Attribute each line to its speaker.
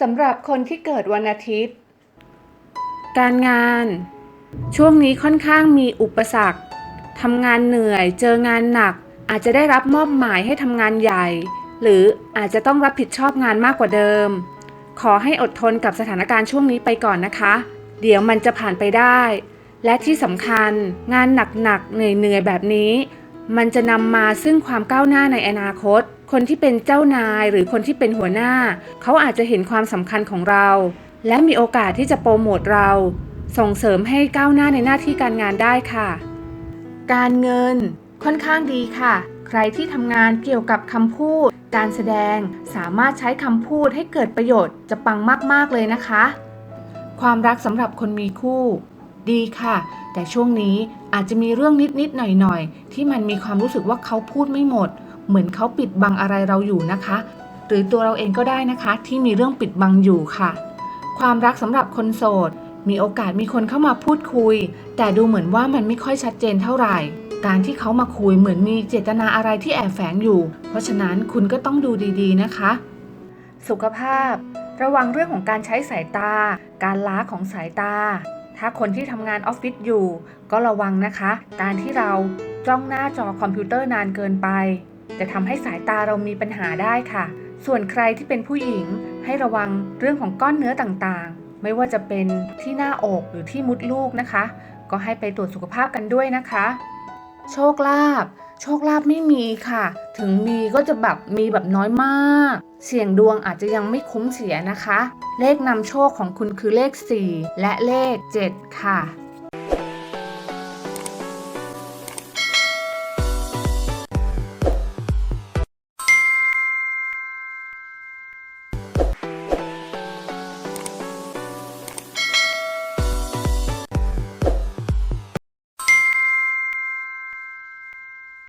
Speaker 1: สำหรับคนที่เกิดวันอาทิตย์
Speaker 2: การงาน ช่วงนี้ค่อนข้างมีอุปสรรคทำงานเหนื่อย เจองานหนัก อาจจะได้รับมอบหมายให้ทำงานใหญ่ หรืออาจจะต้องรับผิดชอบงานมากกว่าเดิม ขอให้อดทนกับสถานการณ์ช่วงนี้ไปก่อนนะคะ เดี๋ยวมันจะผ่านไปได้ และที่สำคัญงานหนักๆเหนื่อยๆแบบนี้ มันจะนำมาซึ่งความก้าวหน้าในอนาคต คนที่เป็นเจ้านายหรือคนที่เป็นหัวหน้า เขาอาจจะเห็นความสำคัญของเรา และมีโอกาสที่จะโปรโมทเรา ส่งเสริมให้ก้าวหน้าในหน้าที่การงานได้ค่ะ การเงินค่อนข้างดีค่ะ ใครที่ทำงานเกี่ยวกับคำพูด การแสดงสามารถใช้คำพูดให้เกิดประโยชน์จะปังมากๆเลยนะคะ ความรักสำหรับคนมีคู่ ดีค่ะแต่ช่วงนี้อาจจะมีเรื่องนิดๆหน่อยๆ ที่มันมีความรู้สึกว่าเขาพูดไม่หมด เหมือนเขาปิดบังอะไรเราอยู่นะคะ หรือตัวเราเองก็ได้นะคะ ที่มีเรื่องปิดบังอยู่ค่ะ ความรักสำหรับคนโสด มีโอกาสมีคนเข้ามาพูดคุย แต่ดูเหมือนว่ามันไม่ค่อยชัดเจนเท่าไหร่ การที่เขามาคุยเหมือนมีเจตนาอะไรที่แอบแฝงอยู่ เพราะฉะนั้นคุณก็ต้องดูดีๆนะคะ สุขภาพ ระวังเรื่องของการใช้สายตา การล้าของสายตา ถ้าคนที่ทำงานออฟฟิศอยู่ ก็ระวังนะคะ การที่เราจ้องหน้าจอคอมพิวเตอร์นานเกินไป จะทำให้สายตาเรามีปัญหาได้ค่ะ ส่วนใครที่เป็นผู้หญิงให้ระวังเรื่องของก้อนเนื้อต่างๆ ไม่ว่าจะเป็นที่หน้าอกหรือที่มุดลูกนะคะ ก็ให้ไปตรวจสุขภาพกันด้วยนะคะ โชคลาภโชคลาภไม่มีค่ะ ถึงมีก็จะแบบมีแบบน้อยมาก เสี่ยงดวงอาจจะยังไม่คุ้มเสียนะคะ เลขนำโชคของคุณคือเลข 4 และเลข 7 ค่ะ